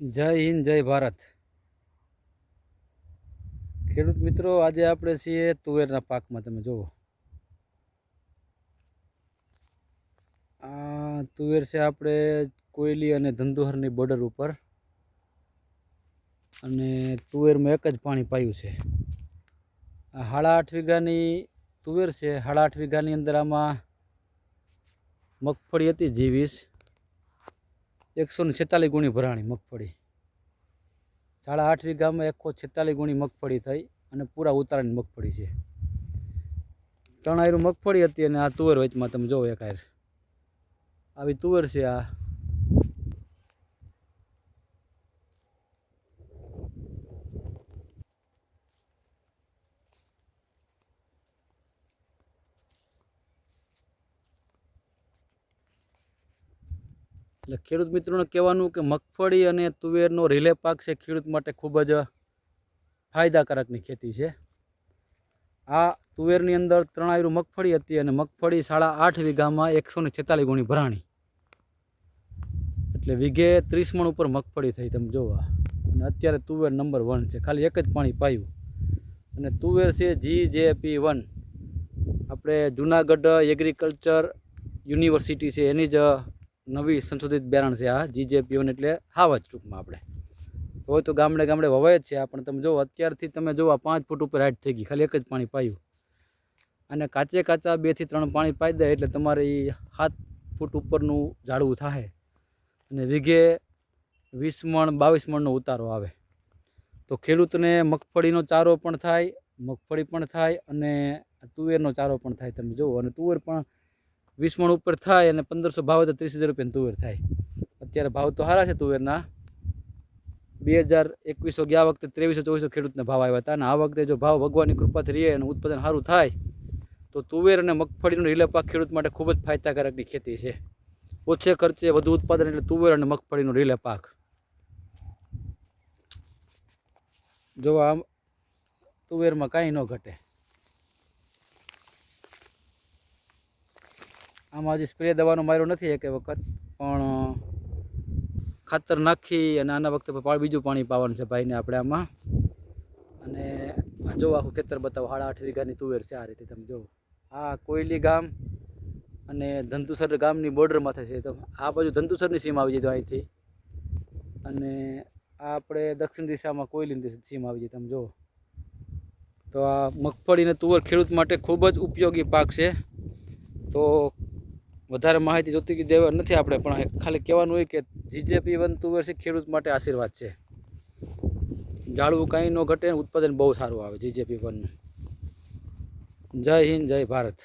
જય હિન્દ, જય ભારત. ખેડૂત મિત્રો, આજે આપણે છીએ તુવેરના પાકમાં. તમે જુઓ. આ તુવેર છે આપણે કોયલી અને ધંધુહરની બોર્ડર ઉપર. અને તુવેરમાં એક જ પાણી પાયું છે. આ સાડા આઠ વીઘાની તુવેર છે. સાડા આઠ વીઘાની અંદર આમાં મગફળી હતી જીવીસ એકસો ને છેતાલીસ ગુણી ભરાણી મગફળી. સાડા આઠ વીઘામાં એકસો છેતાલીસ ગુણી મગફળી થઈ અને પૂરા ઉતારાની મગફળી છે. ત્રણ આયરું મગફળી હતી અને આ તુવેર વચમાં તમે જોવો એક આયર આવી તુવેર છે આ. એટલે ખેડૂત મિત્રોને કહેવાનું કે મગફળી અને તુવેરનો રિલે પાક છે ખેડૂત માટે ખૂબ જ ફાયદાકારકની ખેતી છે. આ તુવેરની અંદર ત્રણાયરું મગફળી હતી અને મગફળી સાડા આઠ વીઘામાં એકસો ને છેતાલીસ ગુણી ભરાણી. એટલે વીઘે ત્રીસ મણ ઉપર મગફળી થઈ તમે જોવા અને અત્યારે તુવેર નંબર વન છે. ખાલી એક જ પાણી પાયું. અને તુવેર છે જી જે પી વન. આપણે જુનાગઢ એગ્રીકલ્ચર યુનિવર્સિટી છે. એની જ નવી સંશોધિત બિયારણ છે આ જીજેપીઓને એટલે હાવ જ ટૂંકમાં આપણે. હોય તો ગામડે ગામડે વવાય જ છે આ, પણ તમે જુઓ અત્યારથી તમે જુઓ આ પાંચ ફૂટ ઉપર હાઈટ થઈ ગઈ, ખાલી એક જ પાણી પાયું. અને કાચે કાચા બેથી ત્રણ પાણી પાઈ દે એટલે તમારે એ સાત ફૂટ ઉપરનું ઝાડવું થાય અને વીઘે વીસ મણ, બાવીસ મણનો ઉતારો આવે. તો ખેડૂતને મગફળીનો ચારો પણ થાય, મગફળી પણ થાય અને તુવેરનો ચારો પણ થાય, તમે જુઓ અને તુવેર પણ વીસ મણ ઉપર થાય અને પંદરસો ભાવ તો ત્રીસ હજાર રૂપિયાની તુવેર થાય. અત્યારે ભાવ તો સારા છે તુવેરના. બે હજાર એકવીસો ગયા વખતે ત્રેવીસો ચોવીસો ખેડૂતના ભાવ આવ્યા હતા. અને આ વખતે જો ભાવ ભગવાનની કૃપાથી રહે અને ઉત્પાદન સારું થાય, તો તુવેર અને મગફળીનો રીલે પાક ખેડૂત માટે ખૂબ જ ફાયદાકારકની ખેતી છે. ઓછે ખર્ચે વધુ ઉત્પાદન એટલે તુવેર અને મગફળીનો રીલે પાક જો આમ તુવેરમાં કાંઈ ન ઘટે. આમાં હજી સ્પ્રે દવાનો માર્યો નથી એક વખત. પણ ખાતર નાખી અને આના વખતે બીજું પાણી પાવાનું છે ભાઈને આપણે આમાં. અને જો આખું ખેતર બતાવો સાડા આઠ વીઘાની તુવેર છે આ રીતે તમે જુઓ આ કોયલી ગામ અને ધંતુસર ગામની બોર્ડરમાં થશે. તો આ બાજુ ધંતુસરની સીમ આવી જાય અહીંથી. અને આ આપણે દક્ષિણ દિશામાં કોયલીની સીમ આવી જાય તમે જુઓ તો આ મગફળી અને તુવર ખેડૂત માટે ખૂબ જ ઉપયોગી પાક છે. તો વધારે માહિતી જોતી દેવા નથી આપણે, પણ ખાલી કહેવાનું હોય કે જીજેપી વન તુવેર છે ખેડૂત માટે આશીર્વાદ છે. ઝાડવું કાંઈ ન ઘટે ઉત્પાદન બહુ સારું આવે જીજેપી વનનું. જય હિન્દ, જય ભારત.